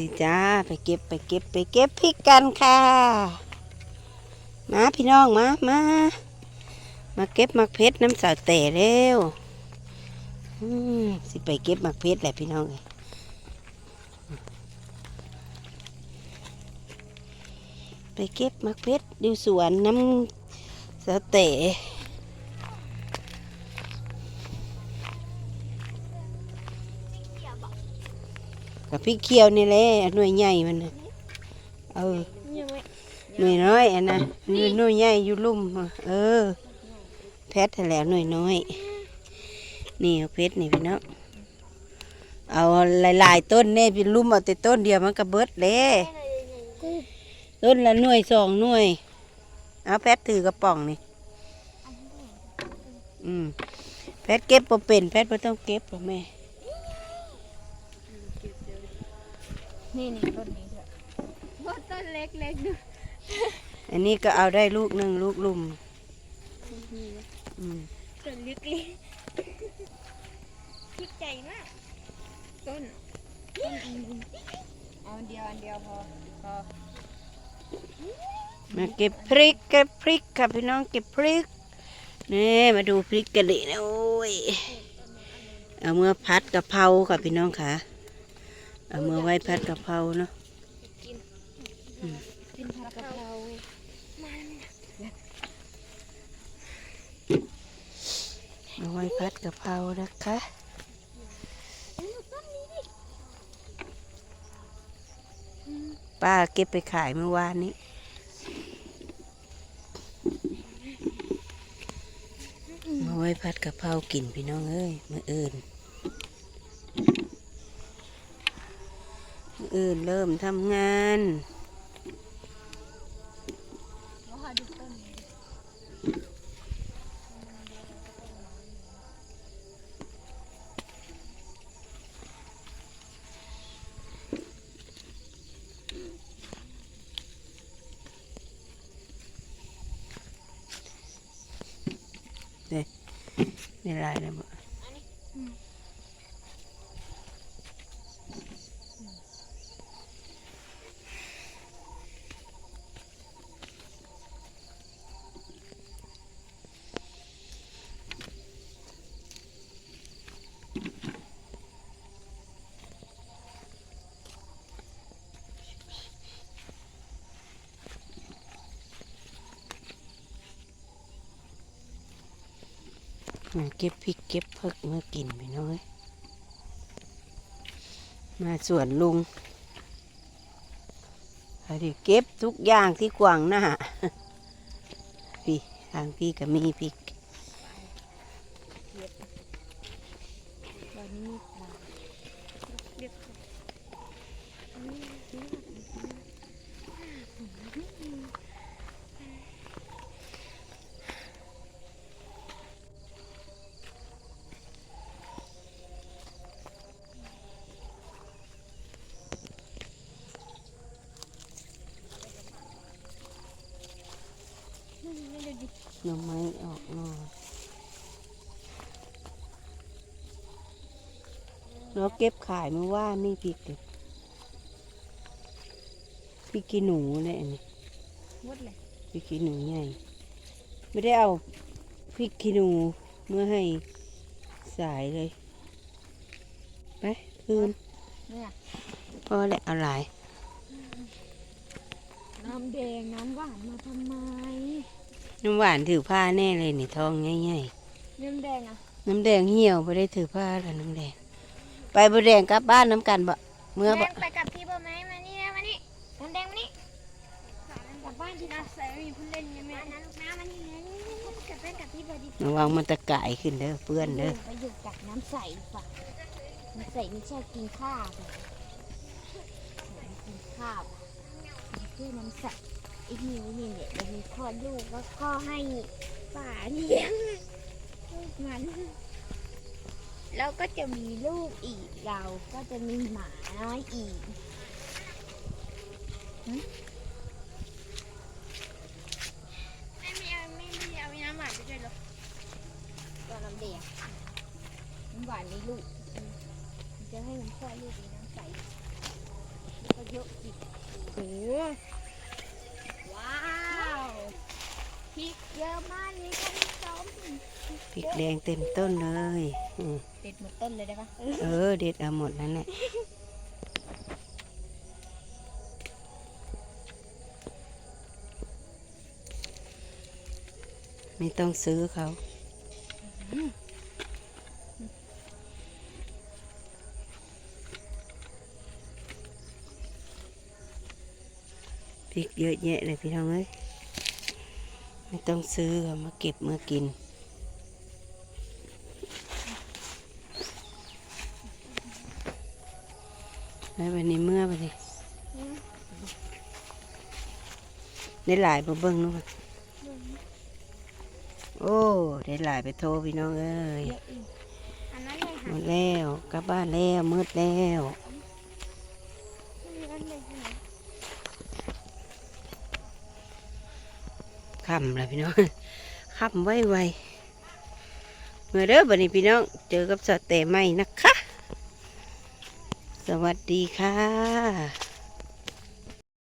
ดีจ้าไปเก็บไปเก็บไปเก็บพริกกันค่ะ มาพี่น้องมามามาเก็บมักเพชรน้ำสาวแต่เร็วสิไปเก็บมักเพชรแหละพี่น้องไปเก็บมักเพชรดูสวนน้ำสาวแต่ กับพริกเขียวนี่แหละหน่วยใหญ่มันน่ะเออหน่วยน้อยอันนะหน่วยหน่วยใหญ่อยู่ลุ่มเออแพทย์แหล้วหน่วยน้อย นี่เอาเพชรนี่พี่น้องเอาหลาย ๆ ต้นเนี่ยเป็นลุ่มเอาแต่ต้นเดียวมันก็เบิดเลยต้นละหน่วยสองหน่วย เอาแพทย์ถือกระป๋องนี่ อืม แพทย์เก็บบ่เป็น แพทย์บ่ต้องเก็บหรอกแม่ นี่นี่ต้นนี้เถอะต้นเล็กเล็กๆดูอันนี้ก็เอาได้ลูกหนึ่งลูกลุ่มอืมต้นเล็กเล็กคิดใจมากต้นต้นอันนี้เอาอันเดียวอันเดียวพอพอมาเก็บพริกเก็บพริกค่ะพี่น้องเก็บพริกนี่มาดูพริกกันดินะโอ้ยเอาเมื่อพัดกะเพราค่ะพี่น้องค่ะ เอาเมื่อไว้พัดกะเพราเนาะกินผัดกะเพราเอาไว้พัดกะเพรานะคะป้าเก็บไปขายเมื่อวานนี้มาไว้พัดกะเพรากินพี่น้องเอ้ยมื่ออื่น อื่นเริ่มทำงานว่าดูต้นนี้ในรายเลยบ่มา เก็บพริกเก็บเพิกเมื่อกินพี่น้อย มาสวนลุงเอาดิเก็บทุกอย่างที่กวางหน้าพี่ทางพี่ก็มีพริก วันนี้มีปลาเรียบไม่ได้ดิ หน่อไม้ออกหน่อเราเก็บขายเมื่อว่านนี่พริกเนี่ยพริกขี้หนูเนี่ยอันนี้หมดเลยพริกขี้หนูใหญ่ไม่ได้เอาพริกขี้หนูเมื่อให้สายเลยไปคืนเนี่ยพอแหละเอาหลายน้ำแดงน้ำหวานมาทำไม น้ำหวานถือผ้าแน่เลยนี่ทองใหญ่น้ำแดงอะๆน้ำแดงเหี่ยวไม่ได้ถือผ้าแล้วน้ำแดง ไปบแดงกลับบ้านน้ำกันบ่เมื่อแดบ่งไปกับพี่บ่ไหมมานี่นะมานี่น้ำแดงมานี่กลับบ้านที่น่าใส่มีผู้เล่นยังไงนะลูกน้ำมานี่เลยกลับบ้านกับพี่บ่ดีระวังมันตะกายขึ้นเด้อเปื้อนเด้อ ไปอยู่กับน้ำใสป่ะน้ำใสไม่ใช่กินข้าวป่ะกินข้าวคือน้ำใส อีกนิวนี่เนี่ยมีคลอดลูกแล้วก็ให้ป่าเลี้ยงลูกมัน แล้วก็จะมีลูกอีกเราก็จะมีหมาน้อยอีกไม่มีไม่มีเอาน้ำหวานไปด้วยหรอตัวน้ำแดงน้ำหวานในลูกจะให้มันคลอดลูกเป็นน้ำใสเยอะอีกโอ้ ว้าวพริกเยอะมากเลยท่านผู้ชมพริกแดงเต็มต้นเลยอืมเด็ดหมดต้นเลยได้ปะเออ เด็ดเอาหมดนั่นแหละไม่ต้องซื้อเขา พริกเยอะแยะเลยพี่น้องเอ้ยไม่ต้องซื้อเขามาเก็บมากินแล้ววันนี้เมื่อวันนี้ได้หลายบ่เบิ่งนู้นโอ้ได้หลายไปโทรพี่น้องเอ้ยเยอะอีกอันนั้นเลยหมค่ะดแล้วกลับบ้านแล้วมืดแล้ว อันเลยค่ะ คำเลยพี่น้องคำไวไวเมื่อเด้อบันนี้พี่น้อง เจอกับสอดแต่ใหม่นะคะ สวัสดีค่ะ